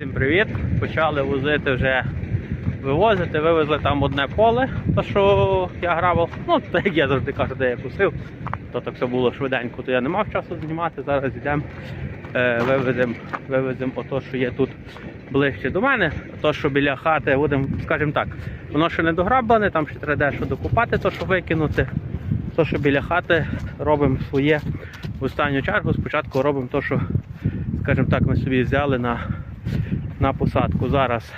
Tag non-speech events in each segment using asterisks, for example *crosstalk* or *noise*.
Всім привіт! Почали возити вже вивозити, вивезли там одне поле, то що я грав, ну *laughs* так як я завжди кажу, де я кусив, то так все було швиденько, то я не мав часу знімати. Зараз йдемо, е, вивеземо вивеземо ото, що є тут ближче до мене, то, що біля хати, будемо, скажімо так, воно ще не дограблене, там ще треба дещо докупати, то що викинути. То, що біля хати робимо своє в останню чергу. Спочатку робимо то, що, скажімо так, ми собі взяли на на посадку. Зараз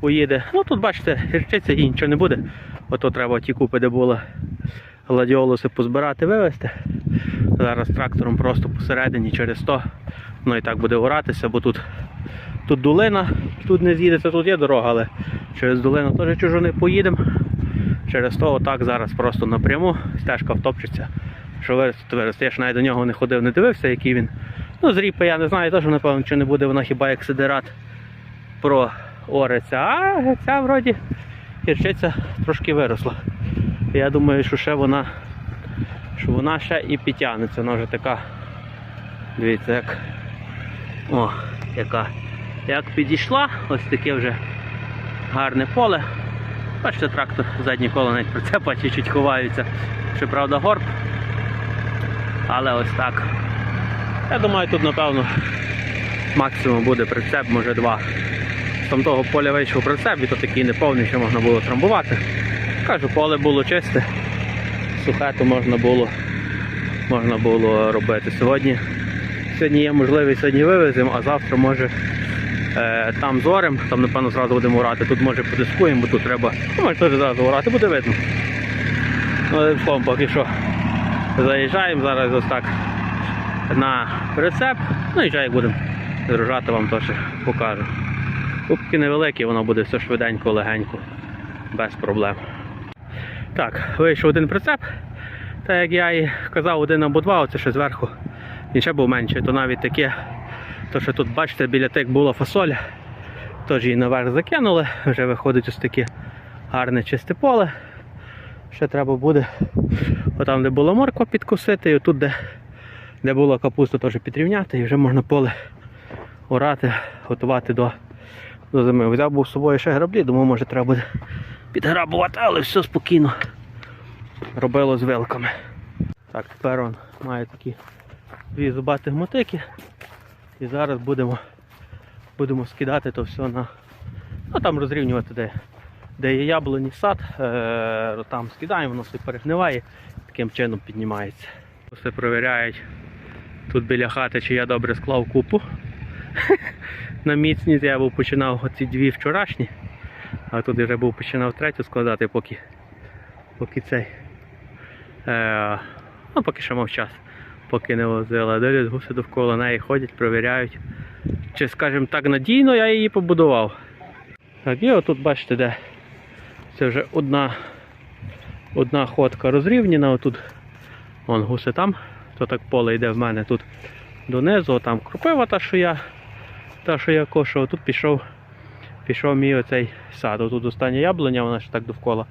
поїде. Ну тут бачите, гірчиця і нічого не буде. Ото треба ті купи, де було гладіолуси позбирати, вивезти. Зараз трактором просто посередині через то. Ну і так буде оратися, бо тут, тут долина, тут не з'їдеться, тут є дорога, але через долину теж чужо не поїдемо. Через то отак зараз просто напряму стежка втопчеться. Що виросте, виросте. Я ж навіть до нього не ходив, не дивився, який він. Ну, зріпа я не знаю, теж, напевно, нічого не буде, вона хіба як сидерат про ориця. А ця вроді гірчиця трошки виросла. Я думаю, що ще вона, що вона ще і підтягнеться. Вона вже така. Дивіться, як. О, яка. Як підійшла, ось таке вже гарне поле. Бачите, трактор задні коло навіть прицепа чуть-чуть ховаються. Щоправда, горб. Але ось так. Я думаю, тут напевно максимум буде прицеп, може два. Там того поля вийшов прицеп, і то такий неповний, що можна було трамбувати. Кажу, поле було чисте, сухе, то можна було, можна було робити. Сьогодні, сьогодні є можливість, сьогодні вивеземо, а завтра може е, там зорем, там напевно зразу будемо орати, тут може подискуємо, бо тут треба, ну, може теж зразу орати, буде видно. Ну, словом, поки що заїжджаємо, зараз ось так на прицеп, ну і вже як будемо згружати, вам теж покажу. Кубки невеликі, воно буде все швиденько, легенько, без проблем. Так, вийшов один прицеп. Та як я і казав, один або два, оце ще зверху. Він ще був менший, то навіть таке, то що тут, бачите, біля тих була фасоля, теж її наверх закинули, вже виходить ось таке гарне чисте поле. Ще треба буде отам, де була морква підкусити, і отут, де, де була капуста, теж підрівняти, і вже можна поле орати, готувати до, до зими. Взяв був з собою ще граблі, думаю, може треба буде підграбувати, але все спокійно робило з вилками. Так, тепер он має такі дві зубаті мотики. І зараз будемо, будемо скидати то все на. Ну там розрівнювати де, де є яблуні сад, е, там скидаємо, воно все перегниває, таким чином піднімається. Все перевіряють тут біля хати, чи я добре склав купу. *laughs* На міцність я був починав оці дві вчорашні, а тут вже був починав третю складати, поки, поки цей. Е, ну, поки що мав час, поки не возила. Дивлюсь, гуси довкола неї ходять, перевіряють. Чи, скажімо так, надійно я її побудував. Так, і отут бачите, де це вже одна, одна ходка розрівняна, отут вон гуси там, то так поле йде в мене тут донизу, там кропива та, що я, та, що я кошував, тут пішов, пішов мій оцей сад. Отут остання яблуня, вона ще так довкола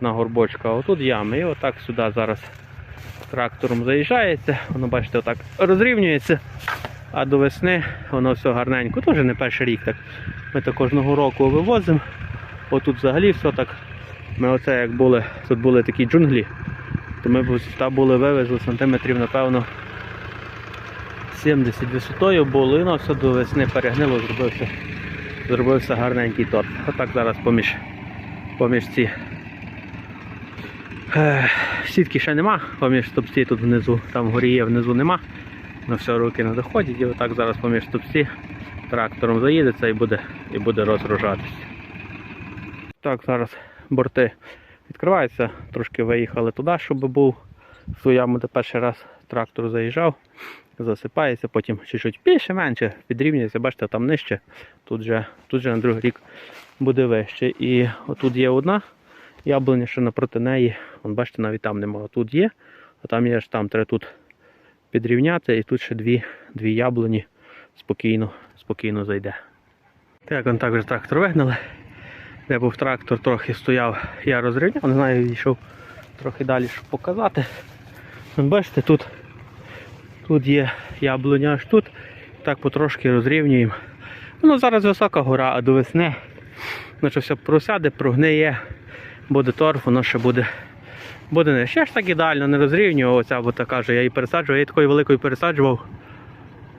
на горбочка, а отут ями. І отак сюди зараз трактором заїжджається, воно бачите, отак розрівнюється. А до весни воно все гарненько. Теж не перший рік так. Ми то кожного року вивозимо. Отут взагалі все так. Ми оце як були, тут були такі джунглі, то ми б та були вивезли сантиметрів, напевно, 70 висотою було, і все до весни перегнило, зробився, зробився гарненький торт. Отак зараз поміж, поміж ці. Е, сітки ще нема, поміж стопці тут внизу, там вгорі є, внизу нема. На все руки не доходять і отак зараз поміж стопці трактором заїдеться і буде, і буде розгружатися. Так, зараз борти відкриваються, трошки виїхали туди, щоб був в яму, де перший раз трактор заїжджав, засипається, потім чуть-чуть більше, менше, підрівнюється, бачите, там нижче, тут вже, тут вже на другий рік буде вище. І отут є одна яблуня, що напроти неї, вон, бачите, навіть там немає. Тут є, а там є ж там треба тут підрівняти, і тут ще дві, дві яблуні спокійно, спокійно зайде. Так, он також трактор вигнали. Де був трактор, трохи стояв, я розрівняв, не знаю, йшов трохи далі, щоб показати. Бачите, тут, тут є яблуня аж тут. Так потрошки розрівнюємо. Ну, зараз висока гора, а до весни, наче все просяде, прогниє, буде торф, воно ще буде. Буде не ще ж так ідеально, не розрівнював оця, бо та каже, я її пересаджував, я її такою великою пересаджував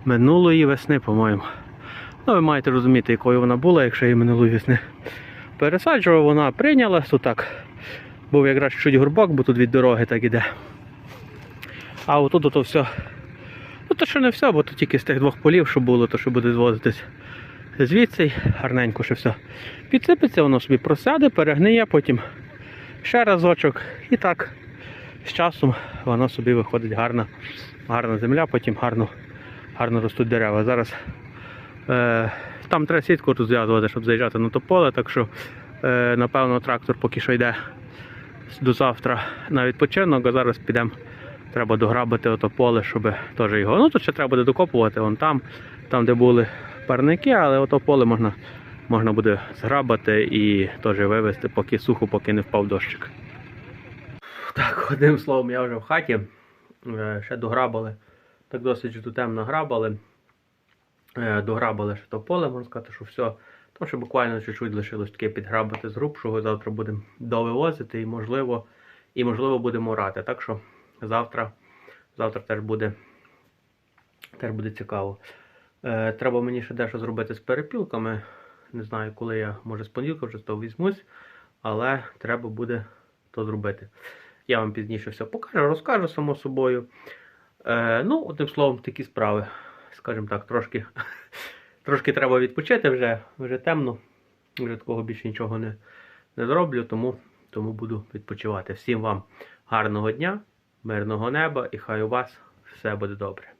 минулої весни, по-моєму. Ну, ви маєте розуміти, якою вона була, якщо її минулої весни пересаджував, вона прийнялась, то так. Був якраз чуть горбок, бо тут від дороги так іде. А отут ото все. Ну то що не все, бо тут тільки з тих двох полів, що було, то що буде звозитись звідси, гарненько ще все. Підсипеться, воно собі просяде, перегниє, потім ще разочок. І так з часом воно собі виходить гарна, гарна земля, потім гарно, гарно ростуть дерева. Зараз е, там треба сітку розв'язувати, щоб заїжджати на то поле, так що е, напевно трактор поки що йде до завтра на відпочинок, а зараз підемо. Треба дограбити ото поле, щоб теж його. Ну тут ще треба буде докопувати, вон там, там де були парники, але ото поле можна, можна буде зграбати і теж вивезти, поки сухо, поки не впав дощик. Так, одним словом, я вже в хаті. Е, Ще дограбали. Так досить тут темно грабали. Е, Дограбали ще то поле, можна сказати, що все. Тому що буквально чуть-чуть лишилось таке підграбити з грубшого. Завтра будемо довивозити і можливо, і можливо будемо орати. Так що завтра, завтра теж буде, теж буде цікаво. Е, треба мені ще дещо зробити з перепілками. Не знаю, коли я, може, з понеділка вже з того візьмусь, але треба буде то зробити. Я вам пізніше все покажу, розкажу само собою. Е, ну, одним словом, такі справи. Скажімо так, трошки, трошки треба відпочити вже, вже темно. Вже такого більше нічого не, не зроблю, тому, тому буду відпочивати. Всім вам гарного дня, мирного неба і хай у вас все буде добре.